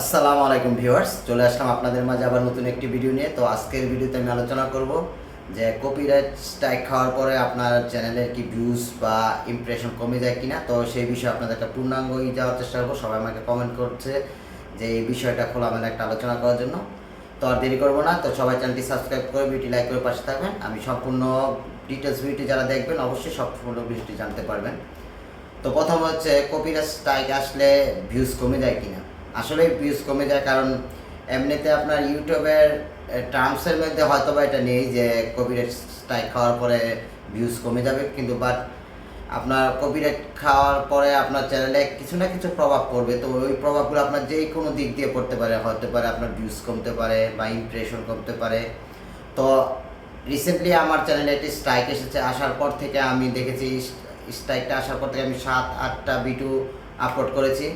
আসসালামু আলাইকুম ভিউয়ার্স, চলে আসলাম আপনাদের মাঝে আবার নতুন একটি ভিডিও নিয়ে। তো আজকের ভিডিওতে আমি আলোচনা করব যে কপিরাইট স্ট্রাইক খাওয়ার পরে আপনার চ্যানেলের কি ভিউজ বা ইমপ্রেশন কমে যায় কিনা। তো সেই বিষয়ে আপনাদের একটা পূর্ণাঙ্গ যাওয়ার চেষ্টা করব। সবাই আমাকে কমেন্ট করছে যে এই বিষয়টা খোলা খোলামেলা একটা আলোচনা করার জন্য। তো আর দেরি করব না, তো সবাই চ্যানেলটি সাবস্ক্রাইব করে ভিডিও লাইক করে পাশে থাকবেন। আমি সম্পূর্ণ ডিটেলস ভিডিওটি যারা দেখবেন, অবশ্যই সম্পূর্ণ ভিডিওটি জানতে পারবেন। তো প্রথম হচ্ছে কপিরাইট স্ট্রাইক আসলে ভিউজ কমে যায় কিনা। আসলে ভিউজ কমে যায়, কারণ এমনিতে আপনার ইউটিউবের টার্মসের মধ্যে হয়তো বা এটা নেই যে কপিরাইট স্ট্রাইক খাওয়ার পরে ভিউজ কমে যাবে, কিন্তু বাট আপনার কপিরাইট খাওয়ার পরে আপনার চ্যানেলে কিছু না কিছু প্রভাব পড়বে। তো ওই প্রভাবগুলো আপনার যে কোনো দিক দিয়ে পড়তে পারে, হতে পারে আপনার ভিউজ কমতে পারে বা ইমপ্রেশন কমতে পারে। তো রিসেন্টলি আমার চ্যানেলে একটি স্ট্রাইক এসেছে, আসার পর থেকে আমি দেখেছি স্ট্রাইকটা আসার পর থেকে আমি সাত, আটটা ভিডিও আপলোড করেছি।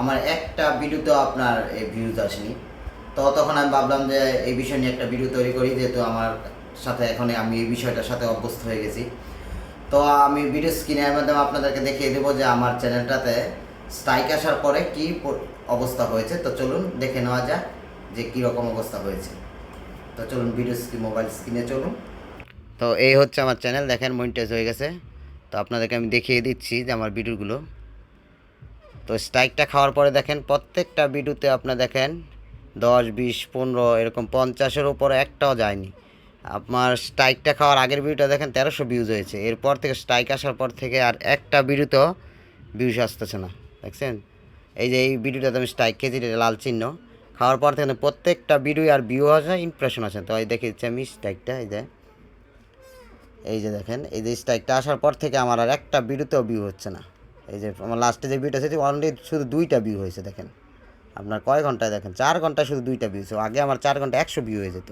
আমার একটা ভিডিওতেও আপনার এই ভিউজ আসেনি। তো তখন আমি ভাবলাম যে এই বিষয় নিয়ে একটা ভিডিও তৈরি করি, যেহেতু আমার সাথে এখন আমি এই বিষয়টার সাথে অভ্যস্ত হয়ে গেছি। তো আমি ভিডিও স্ক্রিনের মাধ্যমে আপনাদেরকে দেখিয়ে দেবো যে আমার চ্যানেলটাতে স্ট্রাইক আসার পরে কি অবস্থা হয়েছে। তো চলুন দেখে নেওয়া যাক যে কী রকম অবস্থা হয়েছে। তো চলুন ভিডিও স্ক্রিন মোবাইল স্ক্রিনে চলুন। তো এই হচ্ছে আমার চ্যানেল, দেখেন মনিটাইজ হয়ে গেছে। তো আপনাদেরকে আমি দেখিয়ে দিচ্ছি যে আমার ভিডিওগুলো তো স্ট্রাইকটা খাওয়ার পরে দেখেন প্রত্যেকটা ভিডিওতে আপনার দেখেন দশ, বিশ, পনেরো, এরকম পঞ্চাশের উপরে একটাও যায়নি। আপনার স্ট্রাইকটা খাওয়ার আগের ভিডিওটা দেখেন তেরোশো ভিউজ হয়েছে। এরপর থেকে স্ট্রাইক আসার পর থেকে আর একটা ভিডিওতেও ভিউজ আসতেছে না। দেখছেন? এই যে এই ভিডিওটাতে আমি স্ট্রাইক খেয়েছি লাল চিহ্ন। খাওয়ার পর থেকে প্রত্যেকটা ভিডিও আর ভিউ আসে ইমপ্রেশন আছে তো এই দেখে দিচ্ছি আমি স্ট্রাইকটা এই যে এই যে দেখেন, এই যে স্ট্রাইকটা আসার পর থেকে আমার আর একটা ভিডিওতেও ভিউ হচ্ছে না। এই যে আমার লাস্টে যে ভিউটা সেটি অলরেডি শুধু দুইটা ভিউ হয়েছে দেখেন। আপনার কয় ঘন্টায় দেখেন? চার ঘন্টায় শুধু দুইটা ভিউ হয়েছে। আগে আমার চার ঘণ্টা একশো ভিউ হয়ে যেত।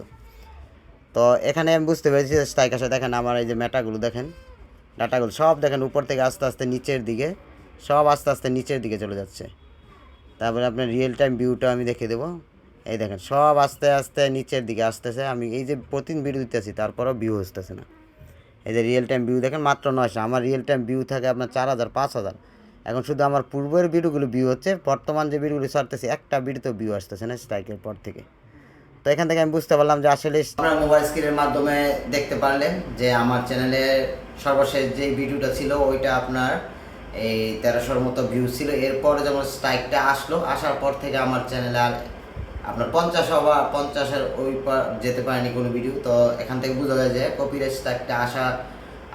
তো এখানে আমি বুঝতে পেরেছি স্ট্রাইক আসে দেখেন আমার এই যে মেটাগুলো দেখেন। ডাটাগুলো সব দেখেন উপর থেকে আস্তে আস্তে নিচের দিকে, সব আস্তে আস্তে নিচের দিকে চলে যাচ্ছে। তারপরে আপনার রিয়েল টাইম ভিউটা আমি দেখে দেবো। এই দেখেন, সব আস্তে আস্তে নিচের দিকে আসতেছে। আমি এই যে প্রতিদিন ভিডিও দিতেছি, তারপরেও ভিউ আসতেছে না। এই যে রিয়েল টাইম ভিউ দেখেন মাত্র নয়শো। আমার রিয়েল টাইম ভিউ থাকে আপনার চার হাজার, পাঁচ হাজার। এখন শুধু আমার পূর্বের ভিডিওগুলো ভিউ হচ্ছে, বর্তমান যে ভিডিওগুলো ছাড়তেছি, একটা ভিডিওতেও ভিউ আসতেছে না স্ট্রাইকের পর থেকে। তো এখান থেকে আমি বুঝতে পারলাম যে আসলে আপনার মোবাইল স্ক্রিনের মাধ্যমে দেখতে পারলেন যে আমার চ্যানেলে সর্বশেষ যে ভিডিওটা ছিল, ওইটা আপনার এই তেরোশোর মতো ভিউ ছিল। এরপরে যেমন স্ট্রাইকটা আসলো, আসার পর থেকে আমার চ্যানেলে আর আপনার পঞ্চাশ বা পঞ্চাশের ওই যেতে পারেনি কোনো ভিডিও তো এখান থেকে বোঝা যায় যে কপিরাইট স্ট্রাইকটা আসা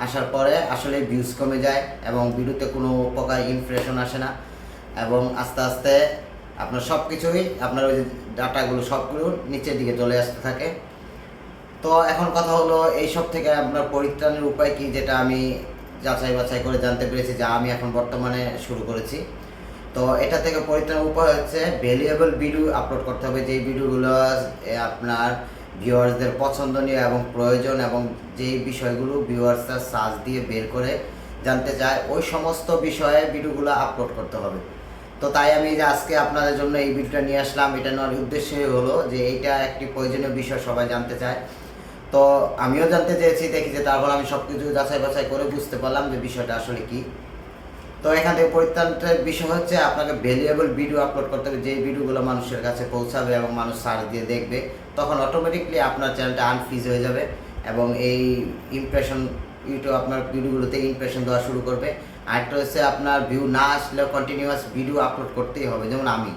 আসার পরে আসলে ভিউজ কমে যায় এবং ভিডিওতে কোনো প্রকার ইমপ্রেশন আসে না। এবং আস্তে আস্তে আপনার সব কিছুই আপনার ওই ডাটাগুলো সবগুলো নিচের দিকে চলে আসতে থাকে। তো এখন কথা হলো এই সব থেকে আপনার পরিত্রাণের উপায় কি, যেটা আমি যাচাই বাছাই করে জানতে পেরেছি যা আমি এখন বর্তমানে শুরু করেছি। তো এটা থেকে পরিত্রাণের উপায় হচ্ছে ভ্যালুয়েবল ভিডিও আপলোড করতে হবে। যেই ভিডিওগুলো আপনার ভিউয়ার্সদের পছন্দনীয় এবং প্রয়োজন এবং যেই বিষয়গুলো ভিউয়ার্সরা সার্চ দিয়ে বের করে জানতে চায়, ওই সমস্ত বিষয়ে ভিডিওগুলো আপলোড করতে হবে। তো তাই আমি যে আজকে আপনাদের জন্য এই ভিডিওটা নিয়ে আসলাম, এটা নেওয়ার উদ্দেশ্যই হলো যে এইটা একটি প্রয়োজনীয় বিষয় সবাই জানতে চায়। তো আমিও জানতে চেয়েছি, দেখি যে তারপর আমি সব কিছু যাচাই বাছাই করে বুঝতে পারলাম যে বিষয়টা আসলে কি। তো এখান থেকে পরিত্রাণের বিষয় হচ্ছে আপনাকে ভ্যালুয়েবল ভিডিও আপলোড করতে হবে, যেই ভিডিওগুলো মানুষের কাছে পৌঁছাবে এবং মানুষ সার্চ দিয়ে দেখবে, তখন অটোমেটিকলি আপনার চ্যানেলটা আনফিজ হয়ে যাবে এবং এই ইমপ্রেশন ইউটিউব আপনার ভিডিওগুলোতে ইমপ্রেশন দেওয়া শুরু করবে। আরেকটা হচ্ছে আপনার ভিউ না আসলেও কন্টিনিউয়াস ভিডিও আপলোড করতেই হবে, যেমন আমি।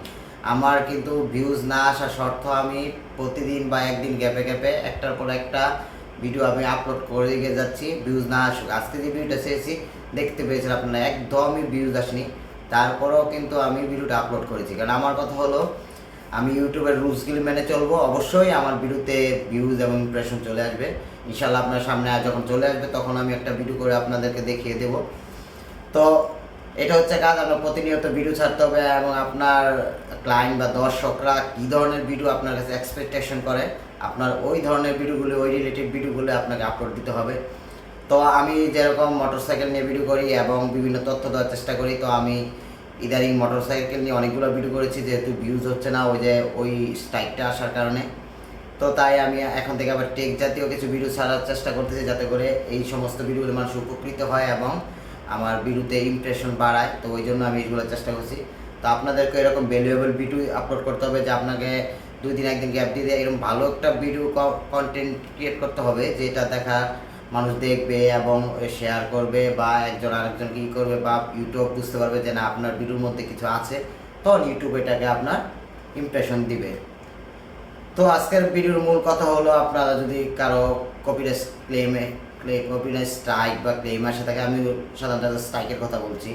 আমার কিন্তু ভিউজ না আসা শর্ত আমি প্রতিদিন বা একদিন গ্যাপে গ্যাপে একটার পর একটা ভিডিও আমি আপলোড করে গিয়ে যাচ্ছি ভিউজ না আসুক। আজকে যে ভিডিওটা চেয়েছি দেখতে পেয়েছেন আপনারা, একদমই ভিউজ আসেনি। তারপরেও কিন্তু আমি ভিডিওটা আপলোড করেছি। কারণ আমার কথা হলো, আমি ইউটিউবের রুলসগুলি মেনে চলবো, অবশ্যই আমার ভিডিওতে ভিউজ এবং ইমপ্রেশন চলে আসবে। ইনশাল্লাহ আপনার সামনে যখন চলে আসবে, তখন আমি একটা ভিডিও করে আপনাদেরকে দেখিয়ে দেবো। তো এটা হচ্ছে কাজ আপনার প্রতিনিয়ত ভিডিও ছাড়তে হবে এবং আপনার ক্লায়েন্ট বা দর্শকরা কী ধরনের ভিডিও আপনার কাছে এক্সপেকটেশন করে, আপনার ওই ধরনের ভিডিওগুলো ওই রিলেটেড ভিডিওগুলো আপনাকে আপলোড দিতে হবে। তো আমি যেরকম মোটরসাইকেল নিয়ে ভিডিও করি এবং বিভিন্ন তথ্য দেওয়ার চেষ্টা করি, তো আমি ইদারিং মোটরসাইকেল নিয়ে অনেকগুলো ভিডিও করেছি, যেহেতু ভিউজ হচ্ছে না, ওই যে ওই স্ট্রাইকটা আসার কারণে। তো তাই আমি এখন থেকে আবার টেক জাতীয় কিছু ভিডিও ছাড়ার চেষ্টা করতেছি, যাতে করে এই সমস্ত ভিডিওগুলো মানুষ উপকৃত হয় এবং আমার ভিডিওতে ইমপ্রেশন বাড়ায়। তো ওই জন্য আমি এগুলো চেষ্টা করছি। তো আপনাদেরকে এরকম ভ্যালুয়েবল ভিডিও আপলোড করতে হবে, যে আপনাকে দুই দিন একদিন গ্যাপ দিয়ে দেয়। এরকম ভালো একটা ভিডিও কন্টেন্ট ক্রিয়েট করতে হবে, যেটা দেখা মানুষ দেখবে এবং শেয়ার করবে বা একজন আরেকজন কি করবে বা ইউটিউব বুঝতে পারবে যে না, আপনার ভিডিওর মধ্যে কিছু আছে। তখন ইউটিউব এটাকে আপনার ইমপ্রেশন দিবে। তো আজকের ভিডিওর মূল কথা হলো, আপনারা যদি কারও কপিরাইট ক্লেমে কপিরাইট স্ট্রাইক বা ক্লেম আসে থাকে আমি সাধারণত স্ট্রাইকের কথা বলছি।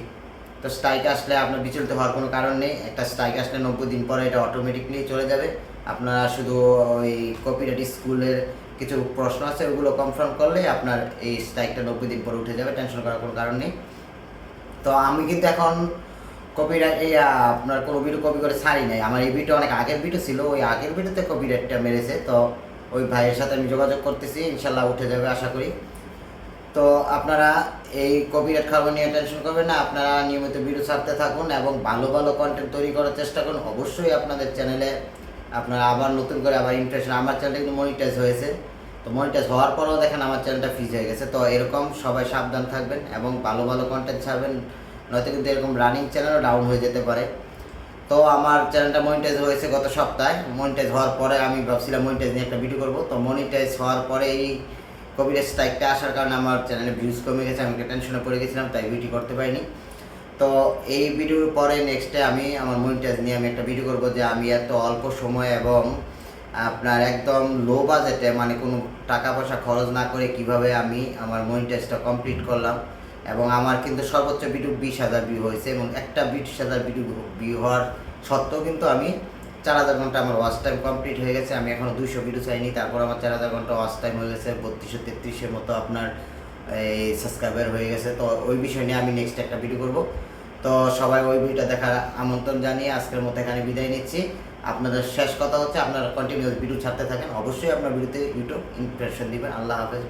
তো স্ট্রাইক আসলে আপনার বিচলিত হওয়ার কোনো কারণ নেই। একটা স্ট্রাইক আসলে নব্বই দিন পরে এটা অটোমেটিকলি চলে যাবে। আপনারা শুধু ওই কপিরাইট স্কুলের কিছু প্রশ্ন আছে, ওগুলো কনফার্ম করলেই আপনার এই স্ট্রাইকটা নব্বই দিন পরে উঠে যাবে টেনশন করার কোনো কারণ নেই। তো আমি কিন্তু এখন কপিরাইট এই আপনার কোনো ভিডিও কপি করে ছাড়ি নাই। আমার এই ভিডিও অনেক আগের ভিডিও ছিল, ওই আগের ভিডিওতে কপিরাইটটা মেরেছে। তো ওই ভাইয়ের সাথে আমি যোগাযোগ করতেছি, ইনশাল্লাহ উঠে যাবে আশা করি। তো আপনারা এই কপিরাইট খাবার নিয়ে টেনশন করবেন না, আপনারা নিয়মিত ভিডিও ছাড়তে থাকুন এবং ভালো ভালো কন্টেন্ট তৈরি করার চেষ্টা করুন। অবশ্যই আপনাদের চ্যানেলে আপনারা আবার নতুন করে আবার ইন্টারেস্ট আমার চ্যানেলটা কিন্তু মনিটাইজ হয়েছে। তো মনিটাইজ হওয়ার পরেও দেখেন আমার চ্যানেলটা ফ্রিজ হয়ে গেছে। তো এরকম সবাই সাবধান থাকবেন এবং ভালো ভালো কন্টেন্ট ছাড়বেন, নয়তো কিন্তু এরকম রানিং চ্যানেলও ডাউন হয়ে যেতে পারে। তো আমার চ্যানেলটা মনিটাইজ হয়েছে গত সপ্তাহে। মনিটাইজ হওয়ার পরে আমি ভাবছিলাম মনিটাইজ নিয়ে একটা ভিডিও করব। তো মনিটাইজ হওয়ার পরে এই কোভিডের স্ট্রাইকটা আসার কারণে আমার চ্যানেলে ভিউজ কমে গেছে, আমি একটা টেনশনে পড়ে গেছিলাম, তাই ভিডিও করতে পারিনি। তো এই ভিডিওর পরে নেক্সটে আমি আমার মনিটাইজ নিয়ে আমি একটা ভিডিও করব যে আমি এত অল্প সময় এবং আপনার একদম লো বাজেটে মানে কোনো টাকা পয়সা খরচ না করে কীভাবে আমি আমার মনিটাইজটা কমপ্লিট করলাম এবং আমার কিন্তু সর্বোচ্চ ভিডিও বিশ হাজার ভিউ হয়েছে এবং একটা বিশ হাজার ভিডিও ভিউ হওয়ার সত্ত্বেও কিন্তু আমি চার হাজার ঘণ্টা আমার ওয়াচ টাইম কমপ্লিট হয়ে গেছে। আমি এখনও দুইশো ভিডিও চাইনি, তারপর আমার চার হাজার ঘণ্টা ওয়াচ টাইম হয়ে গেছে। বত্রিশশো তেত্রিশের মতো আপনার এই সাবস্ক্রাইবার হয়ে গেছে। তো ওই বিষয় নিয়ে আমি নেক্সট একটা ভিডিও করব। তো সবাই ওই ভিডিওটা দেখার আমন্ত্রণ জানিয়ে আজকের মতো এখানে বিদায় নিচ্ছি। আপনাদের শেষ কথা হচ্ছে, আপনারা কন্টিনিউ ভিডিও ছাড়তে থাকেন। অবশ্যই আপনার ভিডিওতে ইউটিউব ইমপ্রেশন দিবেন। আল্লাহ হাফেজ।